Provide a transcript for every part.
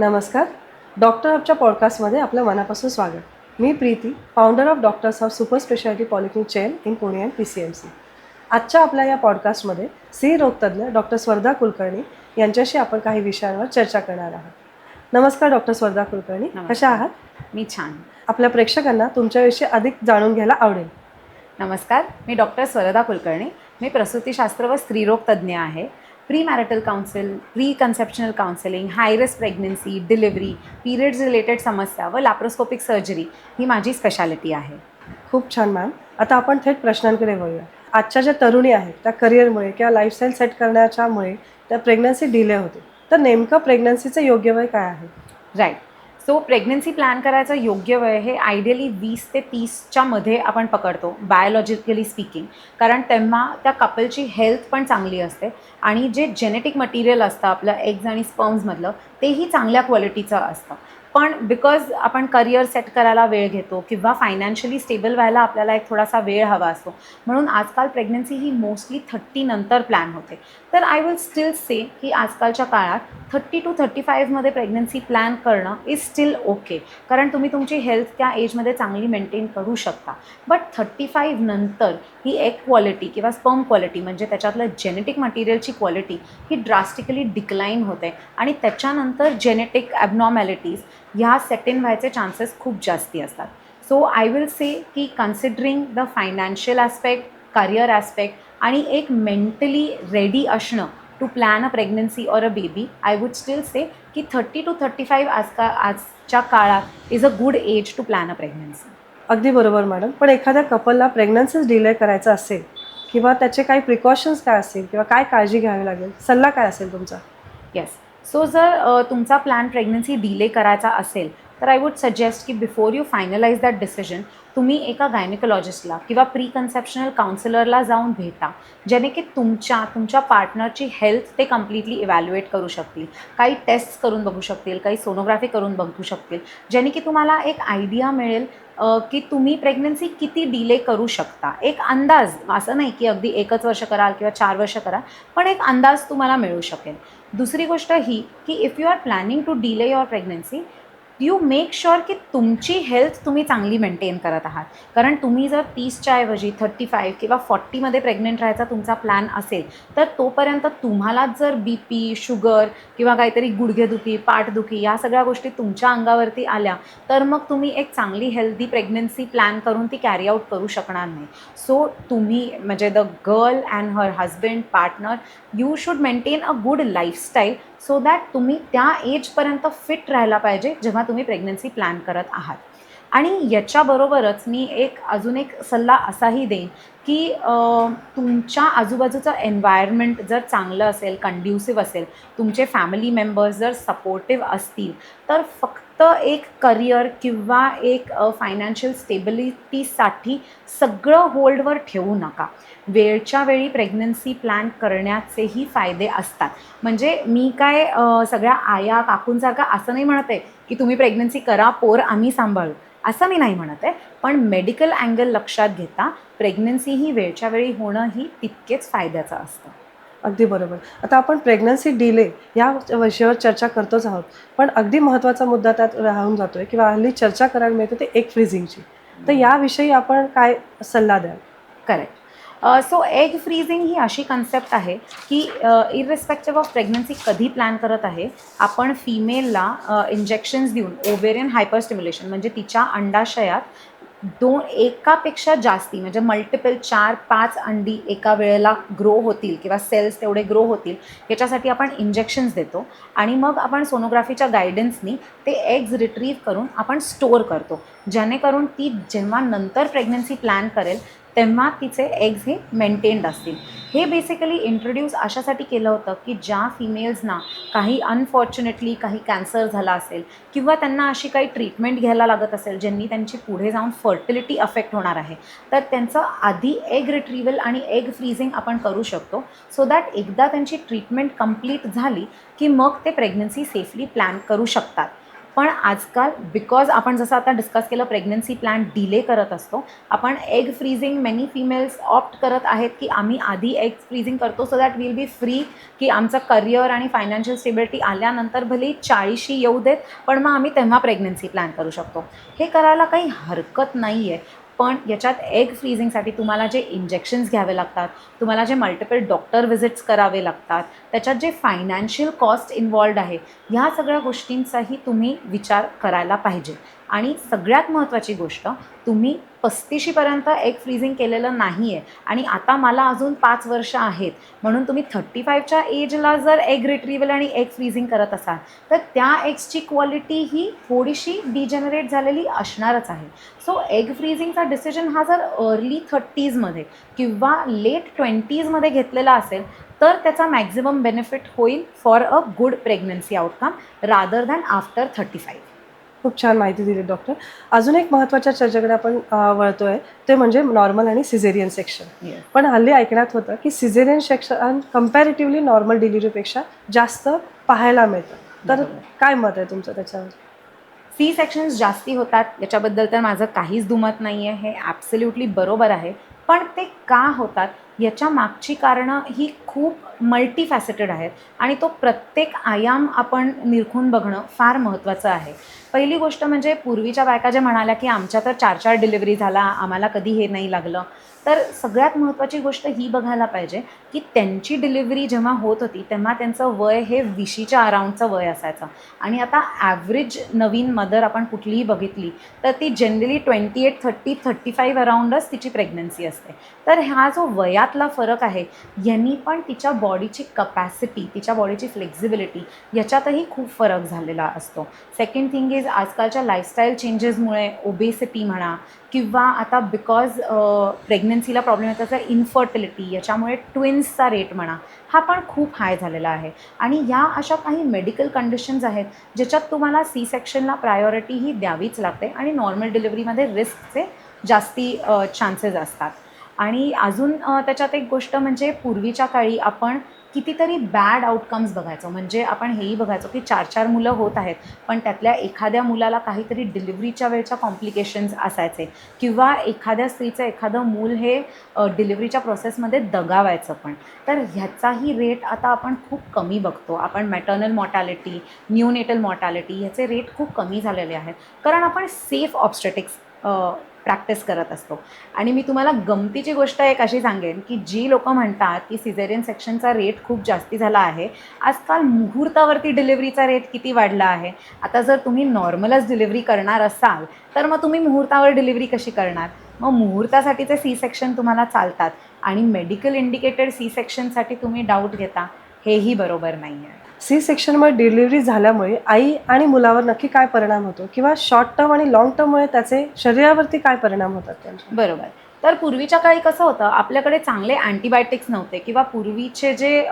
नमस्कार. डॉक्टर हबच्या पॉडकास्टमध्ये आपलं मनापासून स्वागत. मी Preeti founder of doctors of super speciality polyclinic chain in Pune and P C M C आजच्या आपल्या या पॉडकास्टमध्ये स्त्री रोगतज्ञ डॉक्टर स्वर्धा कुलकर्णी यांच्याशी आपण काही विषयांवर चर्चा करणार आहोत. नमस्कार डॉक्टर स्वर्धा कुलकर्णी. कशा आहात? मी छान. आपल्या प्रेक्षकांना तुमच्याविषयी अधिक जाणून घ्यायला आवडेल. नमस्कार. मी डॉक्टर स्वरदा कुलकर्णी. मी प्रसूतीशास्त्र व स्त्रीरोग तज्ज्ञ आहे. Pre marital council pre conceptional counselling high risk pregnancy delivery periods related समस्या व लॅप्रोस्कोपिक सर्जरी ही माझी स्पेशालिटी आहे. खूप छान मॅम आता आपण थेट प्रश्नांकडे वळूया. आजच्या ज्या तरुणी आहेत त्या करिअरमुळे किंवा लाईफस्टाईल सेट करण्याच्यामुळे त्या प्रेग्नन्सी डिले होते. तर नेमकं प्रेग्नन्सीचं योग्य वय काय आहे? राईट सो प्रेग्नन्सी प्लॅन करायचं योग्य वय हे आयडियली वीस ते तीसच्या मध्ये आपण पकडतो बायोलॉजिकली स्पीकिंग. कारण तेव्हा त्या कपलची हेल्थ पण चांगली असते आणि जे जेनेटिक मटेरियल असतं आपलं एग्ज आणि स्पर्म्समधलं तेही चांगल्या क्वालिटीचं असतं. पण बिकॉज आपण करिअर सेट करायला वेळ घेतो किंवा फायनान्शियली स्टेबल व्हायला आपल्याला एक थोडासा वेळ हवा असतो म्हणून आजकाल प्रेग्नन्सी ही मोस्टली थर्टीनंतर प्लॅन होते. तर आय विल स्टील से की आजकालच्या काळात थर्टी टू थर्टी फाईव्हमध्ये प्रेग्नन्सी प्लॅन करणं इज स्टील ओके कारण तुम्ही तुमची हेल्थ त्या एजमध्ये चांगली मेंटेन करू शकता. बट थर्टी फाईव्ह नंतर ही एक क्वालिटी किंवा स्पर्म क्वालिटी म्हणजे त्याच्यातलं जेनेटिक मटेरियलची क्वालिटी ही ड्रास्टिकली डिक्लाईन होते. आणि त्याच्यानंतर जेनेटिक ॲबनॉमॅलिटीज ह्या सेट इन व्हायचे चान्सेस खूप जास्ती असतात. सो आय विल से की considering the financial aspect career aspect आणि एक मेंटली रेडी असणं to plan a pregnancy or a baby I would still say की थर्टी टू थर्टी फाईव्ह आजका आजच्या काळात is a good age to plan a pregnancy अगदी बरोबर madam पण एखाद्या कपलला प्रेग्नन्सीच डिले करायचं असेल किंवा त्याचे काही प्रिकॉशन्स काय असतील किंवा काय काळजी घ्यावी लागेल सल्ला काय असेल तुमचा? येस सो जर तुमचा प्लॅन प्रेग्नन्सी डिले करायचा असेल तर आय वुड सजेस्ट की before you finalise that decision तुम्ही एका गायनेकोलॉजिस्टला किंवा प्री कन्सेप्शनल काउन्सिलरला जाऊन भेटा ज्याने की तुमच्या तुमच्या पार्टनरची हेल्थ ते कम्प्लिटली इव्हॅल्युएट करू शकतील. काही टेस्ट करून बघू शकतील काही सोनोग्राफी करून बघू शकतील ज्याने की तुम्हाला एक आयडिया मिळेल की तुम्ही प्रेग्नन्सी किती डिले करू शकता. एक अंदाज असं नाही की अगदी एकच वर्ष कराल किंवा चार वर्ष कराल पण एक अंदाज तुम्हाला मिळू शकेल. दुसरी गोष्ट ही की if you are planning to delay your pregnancy you make sure की तुमची हेल्थ तुम्ही चांगली मेंटेन करत आहात. कारण तुम्ही जर तीसच्या ऐवजी थर्टी फाईव्ह किंवा फॉर्टीमध्ये प्रेग्नेंट राहायचा तुमचा प्लॅन असेल तर तोपर्यंत तुम्हाला जर बी पी शुगर किंवा काहीतरी गुडघेदुखी पाठदुखी या सगळ्या गोष्टी तुमच्या अंगावरती आल्या तर मग तुम्ही एक चांगली हेल्दी प्रेग्नन्सी प्लॅन करून ती कॅरी आऊट करू शकणार नाही. सो तुम्ही म्हणजे the girl and her husband partner you should maintain a good lifestyle so that तुम्ही त्या एजपर्यंत फिट राहायला पाहिजे जेव्हा तुम्ही प्रेग्नन्सी प्लॅन करत आहात. आणि याच्याबरोबरच मी एक अजून एक सल्ला असाही देईन की तुमच्या आजूबाजूचं एन्वायरमेंट जर चांगलं असेल कंड्युसिव्ह असेल तुमचे फॅमिली मेंबर्स जर सपोर्टिव्ह असतील तर फक्त एक करिअर किंवा एक फायनान्शियल स्टेबिलिटीसाठी सगळं होल्डवर ठेवू नका. वेळच्या वेळी प्रेग्नन्सी प्लॅन करण्याचेही फायदे असतात. म्हणजे मी काय सगळ्या आया काकूंसारखा असं नाही म्हणत आहे की तुम्ही प्रेग्नन्सी करा पोर आम्ही सांभाळू. असं मी नाही म्हणत आहे. पण मेडिकल अँगल लक्षात घेता प्रेग्नन्सी ही वेळच्या वेळी होणं ही तितकेच फायद्याचं असतं. अगदी बरोबर. आता आपण प्रेग्नन्सी डिले या विषयावर चर्चा करतोच आहोत. पण अगदी महत्त्वाचा मुद्दा त्यात राहून जातोय किंवा हल्ली चर्चा करायला मिळते ते एक फ्रीजिंगची तर याविषयी आपण काय सल्ला द्याल? करेक्ट सो एग फ्रीजिंग ही अशी कन्सेप्ट आहे की इरिस्पेक्टिव्ह ऑफ प्रेग्नन्सी कधी प्लॅन करत आहे आपण फिमेलला इंजेक्शन्स देऊन ओवेरियन हायपर स्टिम्युलेशन म्हणजे तिच्या अंडाशयात दोन एकापेक्षा जास्ती म्हणजे मल्टिपल चार पाच अंडी एका वेळेला ग्रो होतील किंवा सेल्स तेवढे ग्रो होतील याच्यासाठी आपण इंजेक्शन्स देतो. आणि मग आपण सोनोग्राफीच्या गायडन्सनी ते एग्ज रिट्रीव्ह करून आपण स्टोअर करतो. जेणेकरून ती जेव्हा नंतर प्रेग्नन्सी प्लॅन करेल तेव्हा तिचे एग्ज हे मेंटेन्ड असतील. हे बेसिकली इंट्रोड्यूस अशासाठी केलं होतं की ज्या फिमेल्सना काही अनफॉर्च्युनेटली काही कॅन्सर झाला असेल किंवा त्यांना अशी काही ट्रीटमेंट घ्यायला लागत असेल ज्यांनी त्यांची पुढे जाऊन फर्टिलिटी अफेक्ट होणार आहे तर त्यांचं आधी एग रिट्रीवल आणि एग फ्रीजिंग आपण करू शकतो. सो दॅट एकदा त्यांची ट्रीटमेंट कंप्लीट झाली की मग ते प्रेग्नन्सी सेफली प्लॅन करू शकतात. पण आजकाल बिकॉज आपण जसं आता डिस्कस केलं प्रेग्नन्सी प्लॅन डिले करत असतो आपण egg freezing many females opt करत आहेत की आम्ही आधी एग फ्रीजिंग करतो so that will be free की आमचं करिअर आणि फायनान्शियल स्टेबिलिटी आल्यानंतर भले चाळीशी येऊ देत पण मग आम्ही तेव्हा प्रेग्नन्सी प्लॅन करू शकतो. हे करायला काही हरकत नाही आहे पण याच्यात एग फ्रीजिंगसाठी तुम्हाला जे इंजेक्शन्स घ्यावे लागतात तुम्हाला जे मल्टिपल डॉक्टर व्हिजिट्स करावे लागतात त्याच्यात जे फायनान्शियल कॉस्ट इन्वॉल्ड आहे ह्या सगळ्या गोष्टींचाही तुम्ही विचार करायला पाहिजे. आणि सगळ्यात महत्त्वाची गोष्ट तुम्ही पस्तीशीपर्यंत एग फ्रीजिंग केलेलं नाही आहे आणि आता मला अजून पाच वर्ष आहेत म्हणून तुम्ही थर्टी फाईव्हच्या एजला जर एग रिट्रीवल आणि एग फ्रीजिंग करत असाल तर त्या एग्सची क्वालिटी ही थोडीशी डिजनरेट झालेली असणारच आहे. सो एग फ्रीजिंगचा डिसिजन हा जर अर्ली थर्टीजमध्ये किंवा लेट ट्वेंटीजमध्ये घेतलेला असेल तर त्याचा मॅक्झिमम बेनिफिट होईल for a good pregnancy outcome rather than after thirty five खूप छान माहिती दिली डॉक्टर. अजून एक महत्त्वाच्या चर्चेकडे आपण अं, वळतोय ते म्हणजे नॉर्मल आणि सिझेरियन सेक्शन. पण हल्ली ऐकण्यात होतं की सिझेरियन सेक्शन कम्पॅरेटिव्हली नॉर्मल डिलिव्हरीपेक्षा जास्त पाहायला मिळतं. तर. काय मत आहे तुमचं त्याच्यावर? सी सेक्शन्स जास्ती होतात याच्याबद्दल तर माझं काहीच दुमत नाही आहे हे ॲब्सल्युटली बरोबर आहे. पण ते का होतात याच्या मागची कारणं ही खूप मल्टीफॅसेटेड आहेत. आणि तो प्रत्येक आयाम आपण निरखून बघणं फार महत्त्वाचं आहे. पहिली गोष्ट म्हणजे पूर्वीच्या बायका ज्या म्हणाल्या की आमच्या तर चार चार डिलिव्हरी झाला आम्हाला कधी हे नाही लागलं. तर सगळ्यात महत्त्वाची गोष्ट ही बघायला पाहिजे की त्यांची डिलिव्हरी जेव्हा होत होती तेव्हा त्यांचं वय हे विशीच्या अराउंडचं वय असायचं. आणि आता ॲव्हरेज नवीन मदर आपण कुठलीही बघितली तर ती generally twenty eight thirty thirty five अराउंडच तिची प्रेग्नन्सी असते. तर हा जो वयातला फरक आहे यांनी पण तिच्या बॉ बॉडीची कपॅसिटी तिच्या बॉडीची फ्लेक्झिबिलिटी याच्यातही खूप फरक झालेला असतो. सेकंड थिंग इज आजकालच्या लाईफस्टाईल चेंजेसमुळे ओबेसिटी म्हणा किंवा आता बिकॉज प्रेग्नन्सीला प्रॉब्लेम येतो तर इन्फर्टिलिटी याच्यामुळे ट्विन्सचा रेट म्हणा हा पण खूप हाय झालेला आहे. आणि या अशा काही मेडिकल कंडिशन्स आहेत ज्याच्यात तुम्हाला सी सेक्शनला प्रायोरिटी ही द्यावीच लागते आणि नॉर्मल डिलिव्हरीमध्ये रिस्कचे जास्ती चान्सेस असतात. आणि अजून त्याच्यात एक गोष्ट म्हणजे पूर्वीच्या काळी आपण कितीतरी बॅड आउटकम्स बघायचो. म्हणजे आपण हेही बघायचो की चार चार मुलं होत आहेत पण त्यातल्या एखाद्या मुलाला काहीतरी डिलिव्हरीच्या वेळच्या कॉम्प्लिकेशन्स असायचे किंवा एखाद्या स्त्रीचं एखादं मूल हे डिलिव्हरीच्या प्रोसेसमध्ये दगावायचं पण. तर ह्याचाही रेट आता आपण खूप कमी बघतो. आपण मॅटर्नल मॉर्टॅलिटी न्यूनेटल मॉर्टॅलिटी ह्याचे रेट खूप कमी झालेले आहेत. कारण आपण सेफ ऑब्स्टेटिक्स प्रॅक्टिस करत असतो. आणि मी तुम्हाला गमतीची गोष्ट एक अशी सांगेन की जी लोक म्हणतात की सिझेरियन सेक्शनचा रेट खूप जास्ती झाला आहे आजकाल मुहूर्तावरती डिलिव्हरीचा रेट किती वाढला आहे? आता जर तुम्ही नॉर्मलच डिलिव्हरी करणार असाल तर मग तुम्ही मुहूर्तावर डिलिव्हरी कशी करणार? मग मुहूर्तासाठीचे सी सेक्शन तुम्हाला चालतात आणि मेडिकल इंडिकेटेड सी सेक्शनसाठी तुम्ही डाऊट घेता हेही बरोबर नाही आहे सी सेक्शनमुळे डिलिव्हरी झाल्यामुळे आई आणि मुलावर नक्की काय परिणाम होतो? किंवा शॉर्ट टर्म आणि लॉंग टर्ममुळे त्याचे शरीरावरती काय परिणाम होतात त्यांचे? बरोबर. तर पूर्वीच्या काळी कसं होतं? आपल्याकडे चांगले अँटीबायोटिक्स नव्हते किंवा पूर्वीचे जे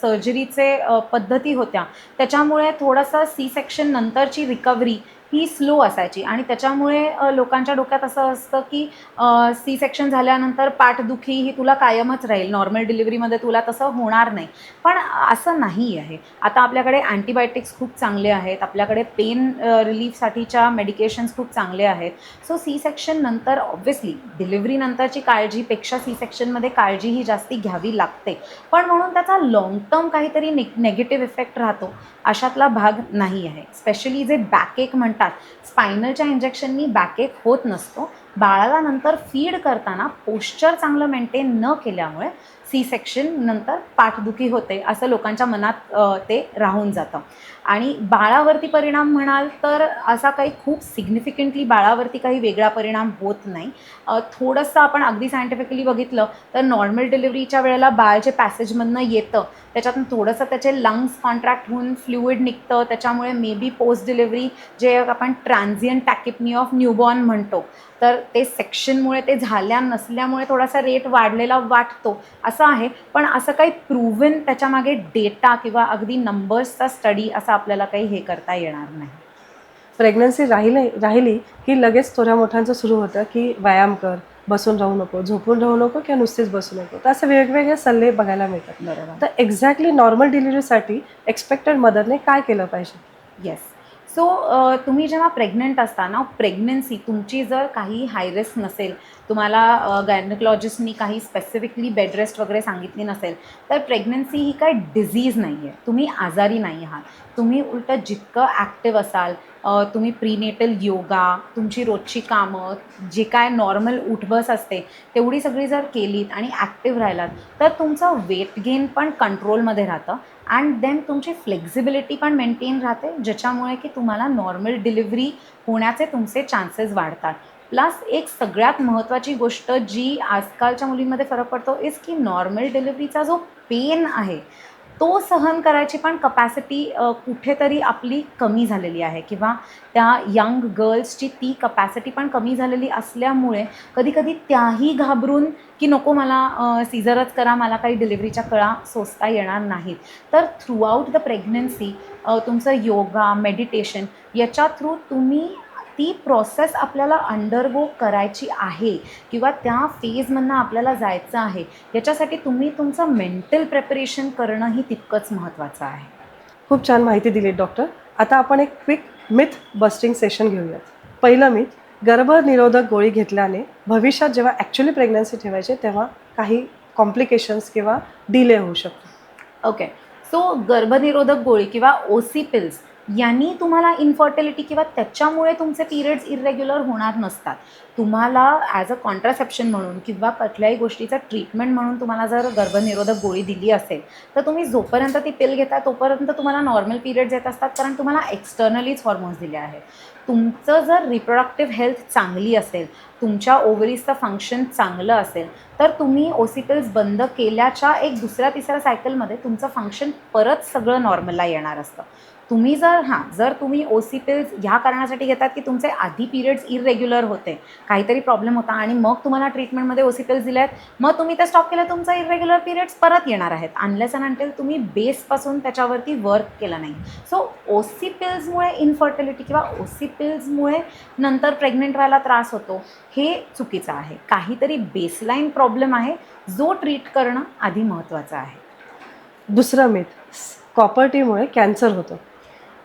सर्जरीचे पद्धती होत्या त्याच्यामुळे थोडंसं सी सेक्शन नंतरची रिकव्हरी ही स्लो असायची. आणि त्याच्यामुळे लोकांच्या डोक्यात असं असतं की सी सेक्शन झाल्यानंतर पाठदुखी ही तुला कायमच राहील. नॉर्मल डिलिव्हरीमध्ये तुला तसं होणार नाही. पण असं नाही आहे. आता आपल्याकडे अँटीबायोटिक्स खूप चांगले आहेत. आपल्याकडे पेन रिलीफसाठीच्या मेडिकेशन्स खूप चांगले आहेत. सो सी सेक्शन नंतर ऑब्व्हियसली डिलिव्हरी नंतरची काळजीपेक्षा सी सेक्शनमध्ये काळजी ही जास्ती घ्यावी लागते. पण म्हणून त्याचा लाँग टर्म काहीतरी ने नेगेटिव्ह इफेक्ट राहतो अशातला भाग नाही आहे. स्पेशली जे बॅकएक म्हणतात स्पायनलच्या इंजेक्शननी बॅकेक होत नसतो. बाळाला नंतर फीड करताना पोश्चर चांगलं मेंटेन न केल्यामुळे सी सेक्शन नंतर पाठदुखी होते असं लोकांच्या मनात ते राहून जातं. आणि बाळावरती परिणाम म्हणाल तर असा काही खूप सिग्निफिकंटली बाळावरती काही वेगळा परिणाम होत नाही. थोडंसं आपण अगदी सायंटिफिकली बघितलं तर नॉर्मल डिलिव्हरीच्या वेळेला बाळ जे पॅसेजमधनं येतं. त्याच्यातून थोडंसं त्याचे लंग्स कॉन्ट्रॅक्ट होऊन फ्लुइड निघतं. त्याच्यामुळे मे बी पोस्ट डिलिव्हरी जे आपण ट्रान्झियंट टॅकिपनी ऑफ न्यूबॉर्न म्हणतो तर ते सेक्शनमुळे ते झाल्या नसल्यामुळे थोडासा रेट वाढलेला वाटतो. असं आहे. पण असं काही प्रूव्हन त्याच्यामागे डेटा किंवा अगदी नंबर्सचा स्टडी असा आपल्याला काही हे करता येणार नाही. प्रेग्नन्सी राहिली राहिली की लगेच थोड्या मोठ्यांचं सुरू होतं की व्यायाम कर बसून राहू नको झोपून राहू नको किंवा नुसतेच बसू नको. तर असे वेगवेगळे सल्ले बघायला मिळतात. बरोबर. तर एक्झॅक्टली नॉर्मल डिलिव्हरीसाठी एक्सपेक्टेड मदरने काय केलं पाहिजे? येस सो तुम्ही जेव्हा प्रेग्नंट असता ना प्रेग्नन्सी तुमची जर काही हाय रिस्क नसेल तुम्हाला गायनोकॉलॉजिस्टनी काही स्पेसिफिकली बेड रेस्ट वगैरे सांगितली नसेल तर प्रेग्नन्सी ही काय डिझीज नाही आहे तुम्ही आजारी नाही आहात. तुम्ही उलटं जितकं ॲक्टिव्ह असाल तुम्ही प्रीनेटल योगा तुमची रोजची कामं जे काय नॉर्मल उठबस असते तेवढी सगळी जर केलीत आणि ॲक्टिव्ह राहिलात तर तुमचं वेट गेन पण कंट्रोलमध्ये राहतं. अँड देन तुमची फ्लेक्झिबिलिटी पण मेंटेन राहते ज्याच्यामुळे की तुम्हाला नॉर्मल डिलिव्हरी होण्याचे तुमचे चान्सेस वाढतात. प्लस एक सगळ्यात महत्त्वाची गोष्ट जी आजकालच्या मुलींमध्ये फरक पडतो इज की नॉर्मल डिलिव्हरीचा जो पेन आहे तो सहन करायची पण कपॅसिटी कुठेतरी आपली कमी झालेली आहे किंवा त्या यंग गर्ल्सची ती कपॅसिटी पण कमी झालेली असल्यामुळे कधीकधी त्याही घाबरून की नको मला सीझरच करा मला काही डिलिव्हरीच्या कळा सोसता येणार नाहीत. तर थ्रूआउट द प्रेग्नन्सी तुमचं योगा मेडिटेशन याच्या थ्रू तुम्ही ती प्रोसेस आपल्याला अंडरगो करायची आहे किंवा त्या फेजमधनं आपल्याला जायचं आहे याच्यासाठी तुम्ही तुमचं मेंटल प्रिपरेशन करणंही तितकंच महत्त्वाचं आहे. खूप छान माहिती दिली डॉक्टर आता आपण एक क्विक मिथ बस्टिंग सेशन घेऊयात. पहिलं मिथ गर्भनिरोधक गोळी घेतल्याने भविष्यात जेव्हा ॲक्च्युली प्रेग्नन्सी ठेवायचे तेव्हा काही कॉम्प्लिकेशन्स किंवा डिले होऊ शकतो. ओके सो गर्भनिरोधक गोळी किंवा ओसी पिल्स यांनी तुम्हाला इन्फर्टिलिटी किंवा त्याच्यामुळे तुमचे पिरियड्स इरेग्युलर होणार नसतात. तुम्हाला ॲज अ कॉन्ट्रासेप्शन म्हणून किंवा कुठल्याही गोष्टीचं ट्रीटमेंट म्हणून तुम्हाला जर गर्भनिरोधक गोळी दिली असेल तर तुम्ही जोपर्यंत ती पिल घेता तोपर्यंत तुम्हाला नॉर्मल पिरियड्स येत असतात कारण तुम्हाला एक्सटर्नलीच हॉर्मोन्स दिले आहेत. तुमचं जर रिप्रोडक्टिव्ह हेल्थ चांगली असेल तुमच्या ओव्हरीजचं फंक्शन चांगलं असेल तर तुम्ही ओसिपिल्स बंद केल्याच्या एक दुसऱ्या तिसऱ्या सायकलमध्ये तुमचं फंक्शन परत सगळं नॉर्मलला येणार असतं. तुम्ही जर हां जर तुम्ही ओसिपिल्स ह्या कारणासाठी घेतात की तुमचे आधी पिरियड्स इरेग्युलर होते. काहीतरी प्रॉब्लेम होता आणि मग तुम्हाला ट्रीटमेंटमध्ये ओसिपिल्स दिले आहेत मग तुम्ही ते स्टॉप केलं तुमचा इरेग्युलर पिरियड्स परत येणार आहेत. अनलेस अँड अंटेल तुम्ही बेसपासून त्याच्यावरती वर्क केलं नाही. सो ओसिपिल्समुळे इन्फर्टिलिटी किंवा ओसिपिल्समुळे नंतर प्रेग्नेंट व्हायला त्रास होतो हे चुकीचं आहे. काहीतरी बेसलाईन प्रॉब्लेम आहे जो ट्रीट करणं आधी महत्त्वाचं आहे. दुसरं मिथ कॉपर्टीमुळे कॅन्सर होतो.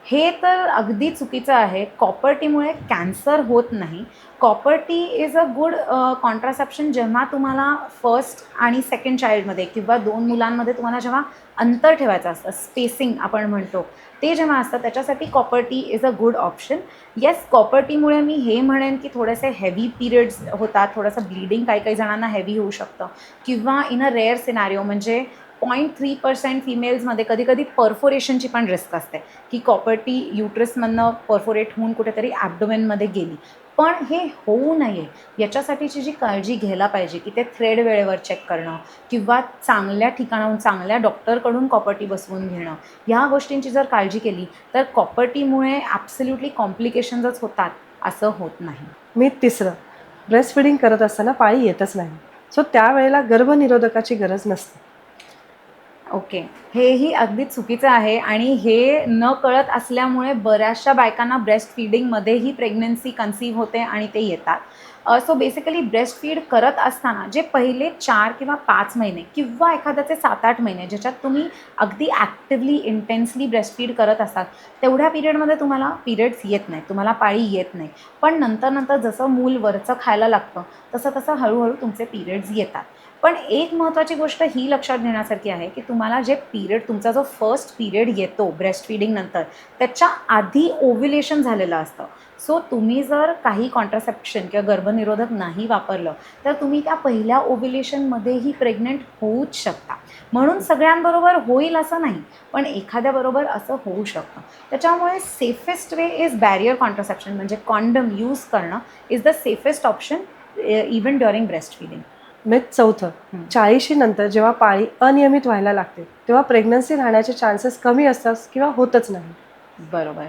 हे तर अगदी चुकीचं आहे. कॉपर्टीमुळे कॅन्सर होत नाही. Copper T is a good contraception जेव्हा तुम्हाला फर्स्ट आणि सेकंड चाइल्डमध्ये किंवा दोन मुलांमध्ये तुम्हाला जेव्हा अंतर ठेवायचं असतं स्पेसिंग आपण म्हणतो ते जेव्हा असतं त्याच्यासाठी copper T is a good option. Yes कॉपर्टीमुळे मी हे म्हणेन की थोडेसे हेवी पिरियड्स होतात थोडंसं ब्लिडिंग काही काही जणांना हेवी होऊ शकतं. किंवा इन अ रेअर सिनारिओ म्हणजे पॉईंट थ्री पर्सेंट फिमेल्समध्ये कधी कधी परफोरेशनची पण रिस्क असते. की कॉपर्टी युट्रसमधनं परफोरेट होऊन कुठेतरी ॲबडोमेनमध्ये गेली. पण हे होऊ नये. याच्यासाठीची जी काळजी घ्यायला पाहिजे की ते थ्रेड वेळेवर चेक करणं किंवा चांगल्या ठिकाणाहून चांगल्या डॉक्टरकडून कॉपर्टी बसवून घेणं ह्या गोष्टींची जर काळजी केली तर कॉपर्टीमुळे ॲब्सल्युटली कॉम्प्लिकेशन्सच होतात असं होत नाही. मी तिसरं ब्रेस्ट फिडिंग करत असताना पाळी येतच नाही. सो त्यावेळेला गर्भनिरोधकाची गरज नसते. ओके. हेही अगदी चुकीचं आहे आणि हे न कळत असल्यामुळे बऱ्याचशा बायकांना ब्रेस्ट फीडिंगमध्येही प्रेग्नन्सी कन्सीव्ह होते आणि ते येतात. सो बेसिकली ब्रेस्ट फीड करत असताना जे पहिले चार किंवा पाच महिने किंवा एखाद्याचे सात आठ महिने ज्याच्यात तुम्ही अगदी ॲक्टिव्हली इंटेन्सली ब्रेस्ट फीड करत असतात तेवढ्या पिरियडमध्ये तुम्हाला पिरियड्स येत नाही तुम्हाला पाळी येत नाही. पण नंतर नंतर जसं मूल वरचं खायला लागतं तसं तसं हळूहळू तुमचे पिरियड्स येतात. पण एक महत्त्वाची गोष्ट ही लक्षात घेण्यासारखी आहे की तुम्हाला जे पिरियड तुमचा जो फर्स्ट पिरियड येतो ब्रेस्ट फिडिंग नंतर त्याच्या आधी ओव्युलेशन झालेलं असतं. सो तुम्ही जर काही कॉन्ट्रासेप्शन किंवा गर्भनिरोधक नाही वापरलं तर तुम्ही त्या पहिल्या ओव्युलेशनमध्येही प्रेग्नेंट होऊच शकता. म्हणून सगळ्यांबरोबर होईल असं नाही पण एखाद्याबरोबर असं होऊ शकतं. त्याच्यामुळे safest way is barrier contraception म्हणजे कॉन्डम यूज करणं is the safest option even during breast feeding myth चौथं. चाळीशी नंतर जेव्हा पाळी अनियमित व्हायला लागते तेव्हा प्रेग्नन्सी राहण्याचे चान्सेस कमी असतात किंवा होतच नाही. बरोबर.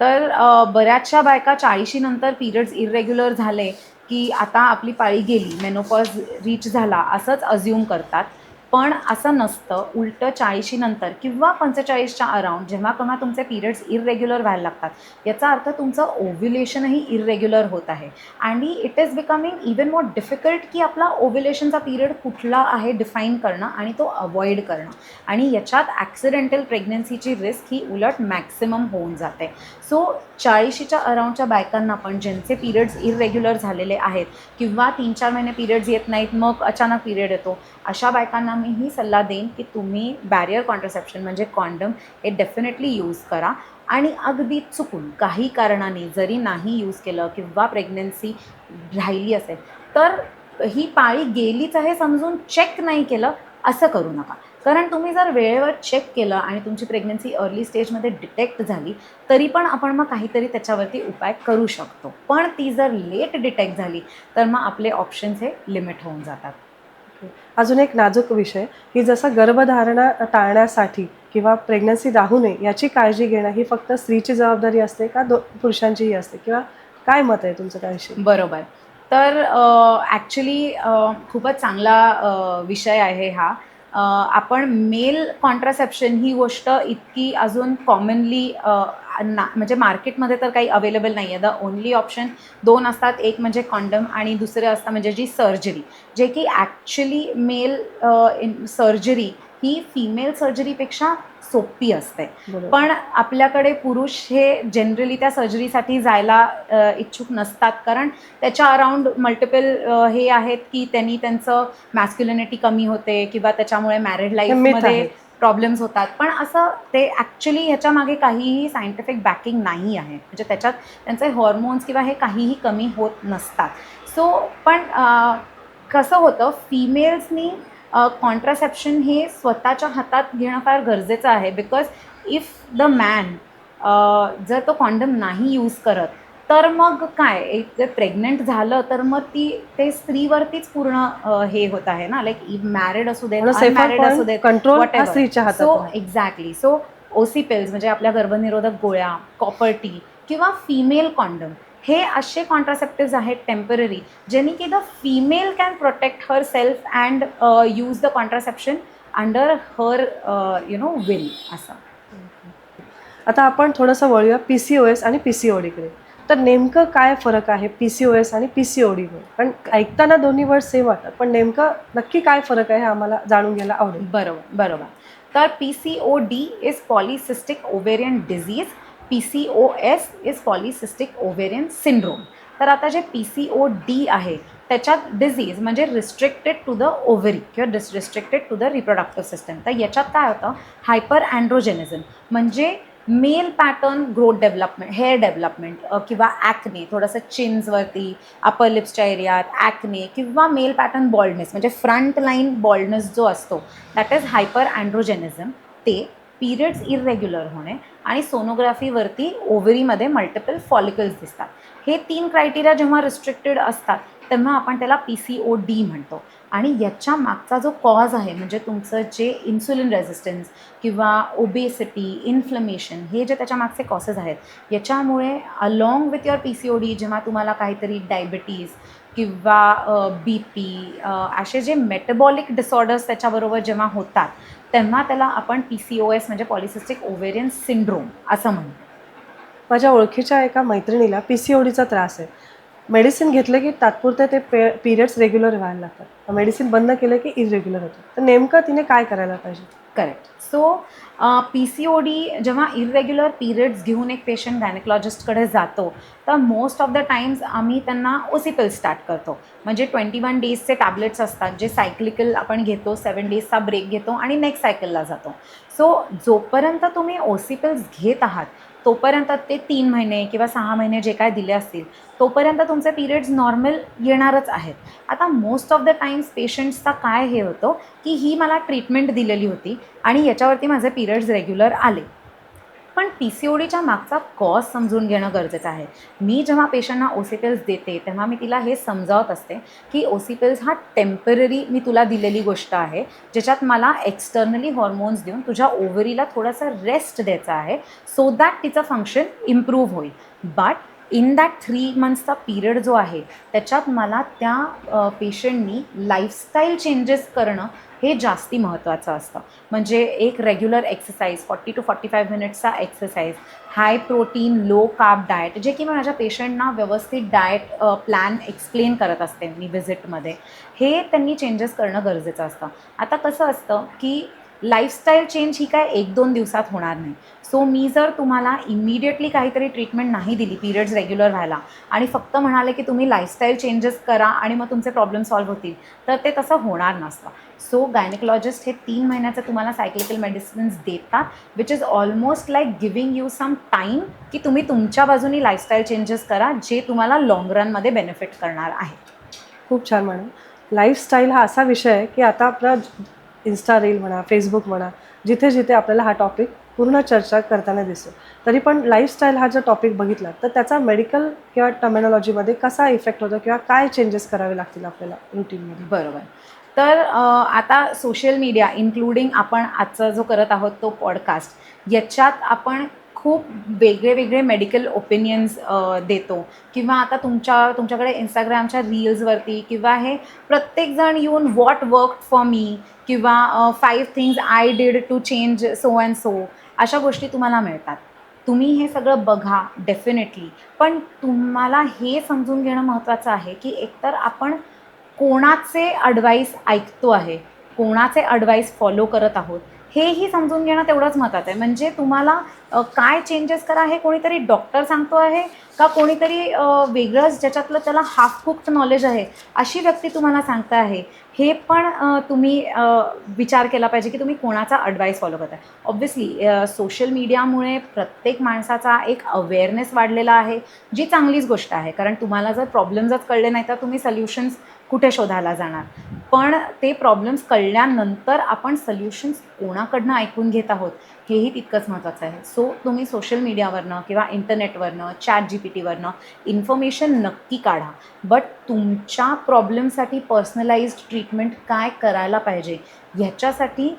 तर बऱ्याचशा बायका चाळीशीनंतर पिरियड्स इरेग्युलर झाले की आता आपली पाळी गेली मेनोपॉज रीच झाला असंच अज्युम करतात. पण असं नसतं उलटं चाळीशीनंतर किंवा पंचेचाळीसच्या अराउंड जेव्हा केव्हा तुमचे पिरियड्स इरेग्युलर व्हायला लागतात याचा अर्थ तुमचं ओव्ह्युलेशनही इरेग्युलर होत आहे. आणि it is becoming even more difficult की आपला ओव्ह्युलेशनचा पिरियड कुठला आहे डिफाईन करणं आणि तो अवॉइड करणं. आणि याच्यात ॲक्सिडेंटल प्रेग्नन्सीची रिस्क ही उलट मॅक्सिमम होऊन जाते. सो चाळीशीच्या अराउंडच्या बायकांना पण ज्यांचे पिरियड्स इरेग्युलर झालेले आहेत किंवा तीन चार महिने पिरियड्स येत नाहीत मग अचानक पिरियड येतो अशा बायकांना मी ही सल्ला देईन की तुम्ही बॅरियर कॉन्ट्रसेप्शन म्हणजे कॉन्डम हे डेफिनेटली यूज करा. आणि अगदी चुकून काही कारणाने जरी नाही यूज केलं किंवा प्रेग्नन्सी राहिली असेल तर ही पाळी गेलीच आहे समजून चेक नाही केलं असं करू नका. कारण तुम्ही जर वेळेवर चेक केलं आणि तुमची प्रेग्नन्सी अर्ली स्टेजमध्ये डिटेक्ट झाली तरी पण आपण मग काहीतरी त्याच्यावरती उपाय करू शकतो. पण ती जर लेट डिटेक्ट झाली तर मग आपले ऑप्शन्स हे लिमिट होऊन जातात. अजून एक नाजूक विषय की जसं गर्भधारणा टाळण्यासाठी किंवा प्रेग्नन्सी राहू नये याची काळजी घेणं ही फक्त स्त्रीची जबाबदारी असते का दो पुरुषांचीही असते? किंवा काय मत आहे तुमचं त्याविषयी? बरोबर. तर ॲक्च्युली खूपच चांगला विषय आहे हा. आपण मेल कॉन्ट्रासेप्शन ही गोष्ट इतकी अजून कॉमनली ना म्हणजे मार्केटमध्ये तर काही अवेलेबल नाही आहे द ओनली ऑप्शन दोन असतात एक म्हणजे कॉन्डम आणि दुसरे असतं म्हणजे जी सर्जरी जे की ॲक्च्युली मेल इन सर्जरी ही फिमेल सर्जरीपेक्षा सोपी असते. पण आपल्याकडे पुरुष हे जनरली त्या सर्जरीसाठी जायला इच्छुक नसतात कारण त्याच्या अराउंड मल्टिपल हे आहेत की त्यांनी त्यांचं मॅस्क्युलिनिटी कमी होते किंवा त्याच्यामुळे मॅरिड लाईफमध्ये. प्रॉब्लेम्स होतात. पण असं ते ॲक्च्युली ह्याच्या मागे काहीही सायंटिफिक बॅकिंग नाही आहे. म्हणजे त्याच्यात त्यांचे हॉर्मोन्स किंवा हे काहीही कमी होत नसतात. सो पण कसं होतं फिमेल्सनी कॉन्ट्रासेप्शन हे स्वतःच्या हातात घेणं फार गरजेचं आहे. बिकॉज इफ द मॅन जर तो कॉन्डम नाही यूज करत तर मग काय एक जर प्रेग्नेंट झालं तर मग ती ते स्त्रीवरतीच पूर्ण हे होत आहे ना? लाईक मॅरिड असू देत unmarried असू देत control so. Exactly so OC pills म्हणजे आपल्या गर्भनिरोधक गोळ्या कॉपर टी किंवा फिमेल कॉन्डम हे असे कॉन्ट्रासेप्टिव्स आहेत टेंपररी ज्यांनी की the female can protect herself and use the contraception under her you know will असं. आता आपण थोडंसं वळूया पी सी ओ एस आणि पी सी ओ डीकडे तर नेमकं काय फरक आहे पी सी ओ एस आणि पी सी ओ डीमुळे कारण ऐकताना दोन्ही वर्ड सेम वाटतात पण नेमकं नक्की काय फरक आहे हे आम्हाला जाणून घ्यायला आवडेल. बरोबर बरोबर. तर P C O D is polycystic ovarian disease P C O S is polycystic ovarian syndrome तर आता J P C O D आहे त्याच्यात डिझीज म्हणजे रिस्ट्रिक्टेड टू द ओव्हरी किंवा this restricted to the reproductive system तर याच्यात काय होतं? हायपर अँड्रोजेनिझम म्हणजे male pattern growth development hair development किंवा ॲक्ने थोडंसं चिन्सवरती अपर लिप्सच्या एरियात ॲक्ने किंवा मेल पॅटर्न बॉल्डनेस म्हणजे फ्रंट लाईन बॉल्डनेस जो असतो दॅट इज हायपर अँड्रोजेनिझम ते पिरियड्स इरेग्युलर होणे आणि सोनोग्राफीवरती ओव्हरीमध्ये मल्टिपल फॉलिकल्स दिसतात. हे तीन क्रायटेरिया जेव्हा रिस्ट्रिक्टेड असतात तेव्हा आपण त्याला पी सी ओ डी म्हणतो. आणि याच्या मागचा जो कॉज आहे म्हणजे तुमचं जे इन्सुलिन रेझिस्टन्स किंवा ओबेसिटी इन्फ्लमेशन हे जे त्याच्या मागचे कॉसेस आहेत याच्यामुळे along with your P C O D जेव्हा तुम्हाला काहीतरी डायबिटीज किंवा बी पी असे जे मेटाबॉलिक डिसऑर्डर्स त्याच्याबरोबर जेव्हा होतात तेव्हा त्याला आपण पी सी ओ एस म्हणजे पॉलिसिस्टिक ओव्हेरियन सिंड्रोम असं म्हणतो. माझ्या ओळखीच्या एका मैत्रिणीला पी सी ओ डीचा त्रास आहे. मेडिसिन घेतलं की तात्पुरते ते पे पिरियड्स रेग्युलर व्हायला लागतात. मेडिसिन बंद केलं की इरेग्युलर होतं. तर नेमकं तिने काय करायला पाहिजे? Correct so P C O D जेव्हा इरेग्युलर पिरियड्स घेऊन एक पेशंट गायनेकॉलॉजिस्टकडे जातो तर मोस्ट ऑफ द टाइम्स आम्ही त्यांना ओसिपल स्टार्ट करतो. म्हणजे ट्वेंटी वन डेजचे टॅबलेट्स असतात जे सायक्लिकल आपण घेतो सेवन डेजचा ब्रेक घेतो आणि नेक्स्ट सायकलला जातो. सो जोपर्यंत तुम्ही ओसिपल्स घेत आहात तोपर्यंत ते तीन महिने किंवा सहा महिने जे काय दिले असतील तोपर्यंत तुमचे पिरियड्स नॉर्मल येणारच आहेत. आता मोस्ट ऑफ द टाइम्स पेशंट्सचा काय हे होतं की ही मला ट्रीटमेंट दिलेली होती आणि याच्यावरती माझे पिरियड्स रेग्युलर आले. पण पी सी ओ डीच्या मागचा कॉज समजून घेणं गरजेचं आहे. मी जेव्हा पेशंटना ओसिपिल्स देते तेव्हा मी तिला हे समजावत असते की ओसिपिल्स हा टेंपररी मी तुला दिलेली गोष्ट आहे ज्याच्यात मला एक्सटर्नली हॉर्मोन्स देऊन तुझ्या ओव्हरीला थोडासा रेस्ट द्यायचा आहे सो दॅट तिचं फंक्शन इम्प्रूव्ह होईल. बट इन दॅट थ्री मंथ्सचा पिरियड जो आहे त्याच्यात मला त्या पेशंटनी लाईफस्टाईल चेंजेस करणं हे जास्ती महत्त्वाचं असतं. म्हणजे एक regular exercise forty two forty five मिनिट्सचा exercise high protein low carb diet जे की मी माझ्या पेशंटना व्यवस्थित डाएट प्लॅन एक्सप्लेन करत असते मी व्हिजिटमध्ये हे त्यांनी चेंजेस करणं गरजेचं असतं. आता कसं असतं की लाईफस्टाईल चेंज ही काय एक दोन दिवसात होणार नाही. सो मी जर तुम्हाला इमिडिएटली काहीतरी ट्रीटमेंट नाही दिली पिरियड्स रेग्युलर व्हायला आणि फक्त म्हणाले की तुम्ही लाईफस्टाईल चेंजेस करा आणि मग तुमचे प्रॉब्लेम सॉल्व्ह होतील तर ते तसं होणार नसतं. सो गायनेकोलॉजिस्ट हे तीन महिन्याचं तुम्हाला सायक्लिकल मेडिसिन्स देतात which is almost like giving you some time की तुम्ही तुमच्या बाजूनी लाईफस्टाईल चेंजेस करा जे तुम्हाला लाँग रनमध्ये बेनिफिट करणार आहे. खूप छान मॅडम. लाईफस्टाईल हा असा विषय आहे की आता आपला इन्स्टा रील म्हणा फेसबुक म्हणा जिथे जिथे आपल्याला हा टॉपिक पूर्ण चर्चा करताना दिसतो. तरी पण लाईफस्टाईल हा जर टॉपिक बघितला तर त्याचा मेडिकल किंवा टर्मिनॉलॉजीमध्ये कसा इफेक्ट होतो किंवा काय चेंजेस करावे लागतील आपल्याला रुटीनमध्ये बरोबर. तर आता सोशल मीडिया इन्क्लुडिंग आपण आजचा जो करत आहोत तो पॉडकास्ट याच्यात आपण खूप वेगळे वेगळे मेडिकल ओपिनियन्स देतो. किंवा आता तुमच्या तुमच्याकडे इंस्टाग्रामच्या रील्सवरती किंवा हे प्रत्येकजण येऊन वॉट वर्क फॉर मी किंवा five things I did to change so and so अशा गोष्टी तुम्हाला मिळतात. तुम्ही हे सगळं बघा डेफिनेटली पण तुम्हाला हे समजून घेणं महत्त्वाचं आहे की एकतर आपण कोणाचे अडवाईस ऐकतो आहे कोणाचे अडवाईस फॉलो करत आहोत हेही समजून घेणं तेवढंच महत्त्वाचं आहे. म्हणजे तुम्हाला काय चेंजेस करा हे कोणीतरी डॉक्टर सांगतो आहे का कोणीतरी वेगळंच ज्याच्यातलं त्याला हाफ कुक्ड नॉलेज आहे अशी व्यक्ती तुम्हाला सांगता आहे? हे पण तुम्ही विचार केला पाहिजे की तुम्ही कोणाचा ॲडवाईस फॉलो करताय. ऑब्व्हियसली सोशल मीडियामुळे प्रत्येक माणसाचा एक अवेअरनेस वाढलेला आहे जी चांगलीच गोष्ट आहे. कारण तुम्हाला जर प्रॉब्लेम्सच कळले नाही तर तुम्ही सल्युशन्स कुठे शोधायला जाणार? पण ते प्रॉब्लेम्स कळल्यानंतर आपण सल्युशन्स कोणाकडनं ऐकून घेत आहोत हेही तितकंच महत्त्वाचं आहे. सो तुम्ही सोशल मीडियावरनं किंवा इंटरनेटवरनं चॅट जी पी टीवरनं इन्फॉर्मेशन नक्की काढा. बट तुमच्या प्रॉब्लेमसाठी पर्सनलाइज्ड ट्रीटमेंट काय करायला पाहिजे? ह्याच्यासाठी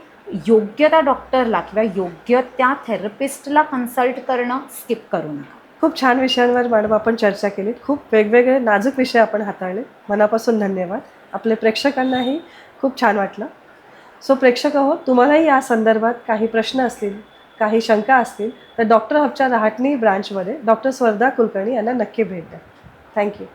योग्य त्या डॉक्टरला किंवा योग्य त्या थेरपिस्टला कन्सल्ट करणं स्किप करू नका. खूप छान विषयांवर मॅडम आपण चर्चा केली खूप वेगवेगळे नाजूक विषय आपण हाताळले. मनापासून धन्यवाद. आपले प्रेक्षकांनाही खूप छान वाटलं. सो प्रेक्षक हो तुम्हालाही या संदर्भात काही प्रश्न असतील काही शंका असतील तर डॉक्टर हबच्या रहाटणी ब्रांचमध्ये डॉक्टर स्वर्धा कुलकर्णी यांना नक्की भेट द्या. थँक्यू.